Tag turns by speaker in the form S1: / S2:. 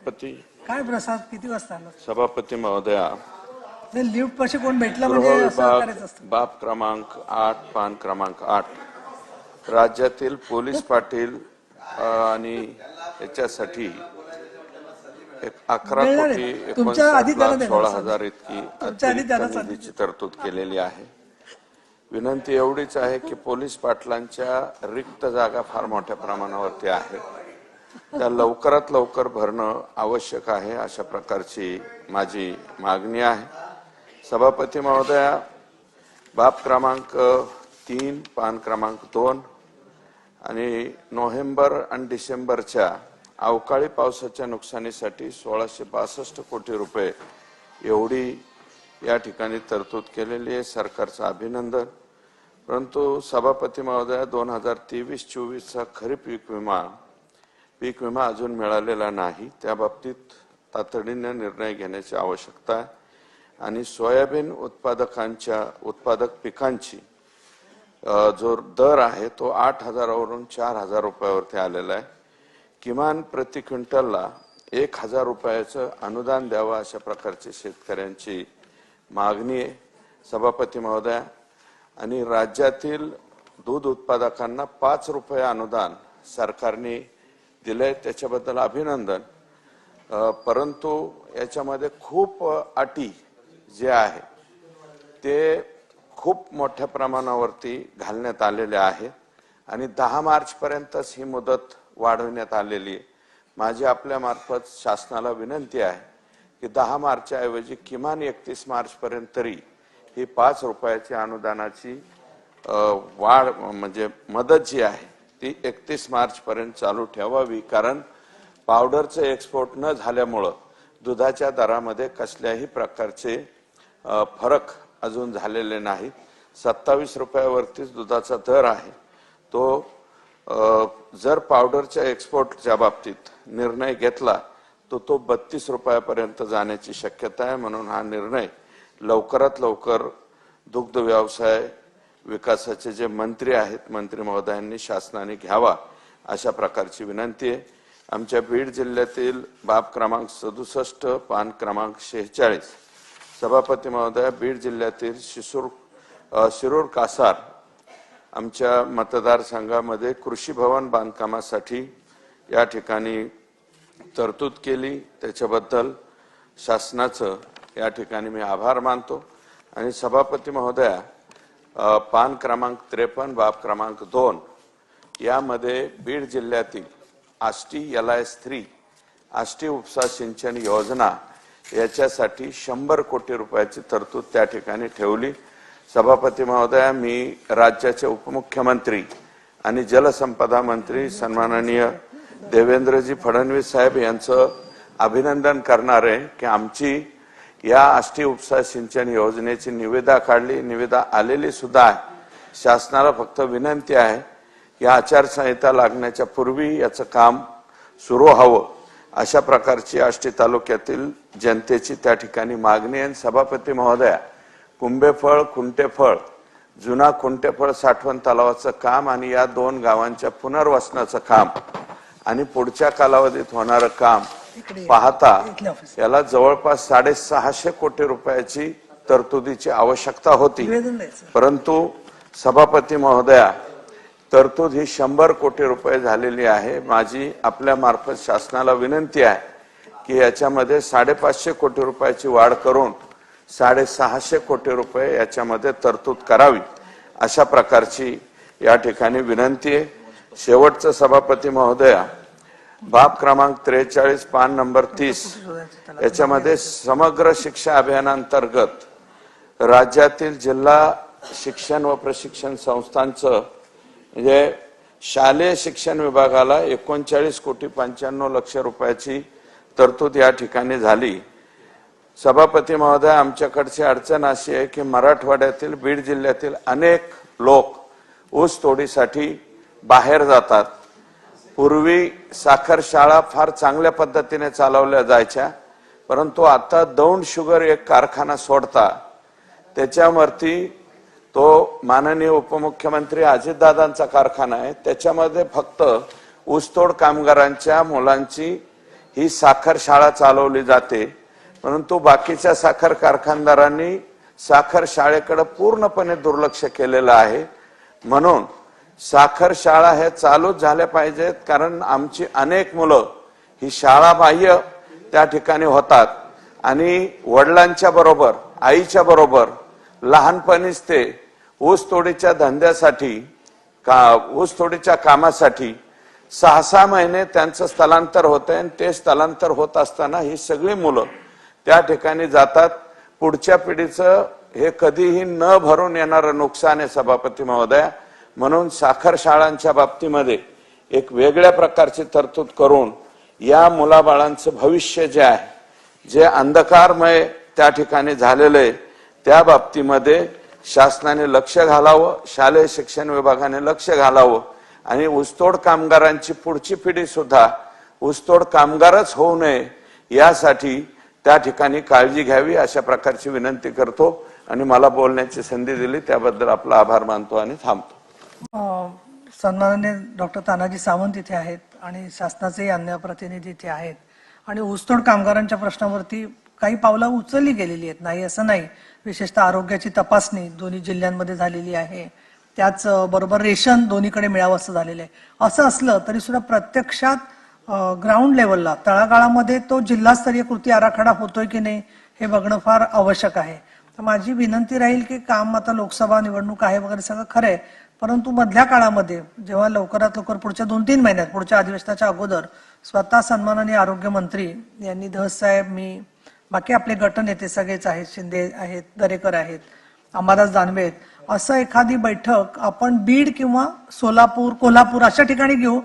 S1: सभापती.
S2: काय प्रसाद? किती वाजता आला?
S1: सभापती महोदया.
S2: नाही लिफ्ट पाशी कोण भेटला
S1: गृह
S2: म्हणजे असं
S1: विभाग
S2: करायचं असतं.
S1: बाब क्रमांक आठ पान क्रमांक आठ. राज्यातील पोलीस पाटील अ, आणि याच्यासाठी एक अकरा
S2: मिळणार
S1: कोटी
S2: आहे. तुमच्या आधी
S1: एकोणसाठ
S2: त्याला
S1: लाख
S2: देणार
S1: सोळा. हजार इतकी
S2: तुमच्या आधी
S1: अतिरिक्त
S2: त्याला सांगितलं.
S1: निधीची तरतूद केलेली आहे. विनंती एवढीच आहे की पोलीस पाटलांच्या रिक्त जागा फार मोठ्या प्रमाणावरती आहेत. त्या लवकरात लवकर भरणं आवश्यक आहे अशा प्रकारची माझी मागणी आहे. सभापती महोदया बाब क्रमांक तीन पान क्रमांक दोन आणि नोव्हेंबर आणि डिसेंबरच्या अवकाळी पावसाच्या नुकसानीसाठी सोळाशे बासष्ट कोटी रुपये एवढी या ठिकाणी तरतूद केलेली आहे. सरकारचं अभिनंदन. परंतु सभापती महोदया दोन हजार तेवीस चोवीसचा खरीप पीक विमा पीक विमा अजून मिळालेला नाही. त्या बाबतीत तातडीने निर्णय घेण्याची आवश्यकता आहे. आणि सोयाबीन उत्पादकांच्या उत्पादक पिकांची जो दर आहे तो आठ हजारावरून चार हजार रुपयावरती आलेला आहे. किमान प्रति क्विंटलला एक हजार रुपयाचं अनुदान द्यावं अशा प्रकारची शेतकऱ्यांची मागणी आहे. सभापती महोदया आणि राज्यातील दूध उत्पादकांना पाच रुपये अनुदान सरकारने दिलंय त्याच्याबद्दल अभिनंदन. परंतु याच्यामध्ये खूप अटी जे आहे ते खूप मोठ्या प्रमाणावरती घालण्यात आलेले आहे आणि दहा मार्च पर्यंतच ही मुदत वाढवण्यात आलेली आहे. माझी आपल्या मार्फत शासनाला विनंती आहे की दहा मार्चच्या ऐवजी किमान एकतीस मार्च पर्यंत तरी ही पाच रुपयाची अनुदानाची वाढ म्हणजे मदत जी आहे ती एकतीस मार्च पर्यंत चालू ठेवावी कारण पावडरचं एक्सपोर्ट न झाल्यामुळं दुधाच्या दरामध्ये कसल्याही प्रकारचे फरक अजून झालेले नाहीत सत्तावीस रुपयावरतीच दुधाचा दर आहे. तो जर पावडरच्या एक्सपोर्टच्या बाबतीत निर्णय घेतला तर तो बत्तीस रुपयापर्यंत जाण्याची शक्यता आहे म्हणून हा निर्णय लवकरात लवकर दुग्ध व्यवसाय विकासाचे जे मंत्री आहेत मंत्री महोदयांनी शासनाने घ्यावा अशा प्रकारची विनंती आहे. आमच्या बीड जिल्ह्यातील बाब क्रमांक सदुसष्ट पान क्रमांक शेहेचाळीस. सभापती महोदया बीड जिल्ह्यातील शिसूर शिरूर कासार आमच्या मतदारसंघामध्ये कृषी भवन बांधकामासाठी या ठिकाणी तरतूद केली. त्याच्याबद्दल शासनाचं या ठिकाणी मी आभार मानतो. आणि सभापती महोदया पान क्रमांक त्रेपन्न बाब क्रमांक दोन. यामध्ये बीड जिल्ह्यातील Ashti L I three Ashti उपसा सिंचन योजना याच्यासाठी शंभर कोटी रुपयाची तरतूद त्या ठिकाणी ठेवली. सभापती महोदया मी राज्याचे उपमुख्यमंत्री आणि जलसंपदा मंत्री सन्माननीय देवेंद्रजी फडणवीस साहेब यांचं अभिनंदन करणार आहे की आमची या आष्टी उपसा सिंचन योजनेची निविदा काढली. निविदा आलेली सुद्धा आहे. शासनाला फक्त विनंती आहे या आचारसंहिता लागण्याच्या पूर्वी याचं काम सुरू व्हावं अशा प्रकारची आष्टी तालुक्यातील जनतेची त्या ठिकाणी मागणी आहे. आणि सभापती महोदया कुंभेफळ खुंटेफळ जुना खुंटेफळ साठवण तलावाचं काम आणि या दोन गावांच्या पुनर्वसनाचं काम आणि पुढच्या कालावधीत होणारं काम पाहता याला जवळपास साडेसहाशे कोटी रुपयाची तरतुदीची आवश्यकता होती. परंतु सभापती महोदया तरतूद ही शंभर कोटी रुपये झालेली आहे. माझी आपल्या मार्फत शासनाला विनंती आहे की याच्यामध्ये साडेपाचशे कोटी रुपयाची वाढ करून साडेसहाशे कोटी रुपये याच्यामध्ये तरतूद करावी अशा प्रकारची या ठिकाणी विनंती आहे. शेवटचं सभापती महोदया बाब क्रमांक त्रेचाळीस पान नंबर तीस. याच्यामध्ये समग्र शिक्षा अभियानांतर्गत राज्यातील जिल्हा शिक्षण व प्रशिक्षण संस्थांचं म्हणजे शालेय शिक्षण विभागाला एकोणचाळीस कोटी पंच्याण्णव लक्ष रुपयाची तरतूद या ठिकाणी झाली. सभापती महोदय आमच्याकडची अडचण अशी आहे की मराठवाड्यातील बीड जिल्ह्यातील अनेक लोक ऊस तोडीसाठी बाहेर जातात. पूर्वी साखर शाळा फार चांगल्या पद्धतीने चालवल्या जायच्या परंतु आता दौंड शुगर एक कारखाना सोडता त्याच्यावरती तो माननीय उपमुख्यमंत्री अजितदादांचा कारखाना आहे. त्याच्यामध्ये फक्त ऊसतोड कामगारांच्या मुलांची ही साखर शाळा चालवली जाते परंतु बाकीच्या साखर कारखानदारांनी साखर शाळेकडे पूर्णपणे दुर्लक्ष केलेलं आहे. म्हणून साखर शाळा हे चालूच झाल्या पाहिजेत कारण आमची अनेक मुलं ही शाळा बाह्य त्या ठिकाणी होतात. आणि वडिलांच्या बरोबर आईच्या बरोबर लहानपणीच ते ऊसतोडीच्या धंद्यासाठी का ऊसतोडीच्या कामासाठी सहा सहा महिने त्यांचं स्थलांतर होतंय आणि ते स्थलांतर होत असताना ही सगळी मुलं त्या ठिकाणी जातात. पुढच्या पिढीचं हे कधीही न भरून येणारं नुकसान आहे सभापती महोदया. म्हणून साखर शाळांच्या बाबतीमध्ये एक वेगळ्या प्रकारची तरतूद करून या मुलाबाळांचं भविष्य जे आहे जे अंधकारमय त्या ठिकाणी झालेलं आहे त्या बाबतीमध्ये शासनाने लक्ष घालावं शालेय शिक्षण विभागाने लक्ष घालावं आणि ऊसतोड कामगारांची पुढची पिढी सुद्धा ऊसतोड कामगारच होऊ नये यासाठी त्या ठिकाणी काळजी घ्यावी अशा प्रकारची विनंती करतो आणि मला बोलण्याची संधी दिली त्याबद्दल आपला आभार मानतो आणि थांबतो.
S2: सन्माननीय डॉक्टर तानाजी सावंत इथे आहेत आणि शासनाचे अन्य प्रतिनिधी इथे आहेत. आणि ऊसतोड कामगारांच्या प्रश्नावरती काही पावलं उचलली गेलेली आहेत. नाही असं नाही. विशेषतः आरोग्याची तपासणी दोन्ही जिल्ह्यांमध्ये झालेली आहे. त्याच बरोबर रेशन दोन्हीकडे मिळावं असं झालेलं आहे. असं असलं तरी सुद्धा प्रत्यक्षात ग्राउंड लेवलला तळागाळामध्ये तो जिल्हास्तरीय कृती आराखडा होतोय की नाही हे बघणं फार आवश्यक आहे. तर माझी विनंती राहील की काम आता लोकसभा निवडणूक आहे वगैरे सगळं खरं आहे. परंतु मधल्या काळामध्ये जेव्हा लवकरात लवकर पुढच्या दोन तीन महिन्यात पुढच्या अधिवेशनाच्या अगोदर स्वतः सन्माननीय आरोग्यमंत्री यांनी धस साहेब मी बाकी आपले गटनेते सगळेच आहेत शिंदे आहेत दरेकर आहेत अंबादास दानवे आहेत असं एखादी बैठक आपण बीड किंवा सोलापूर कोल्हापूर अशा ठिकाणी घेऊ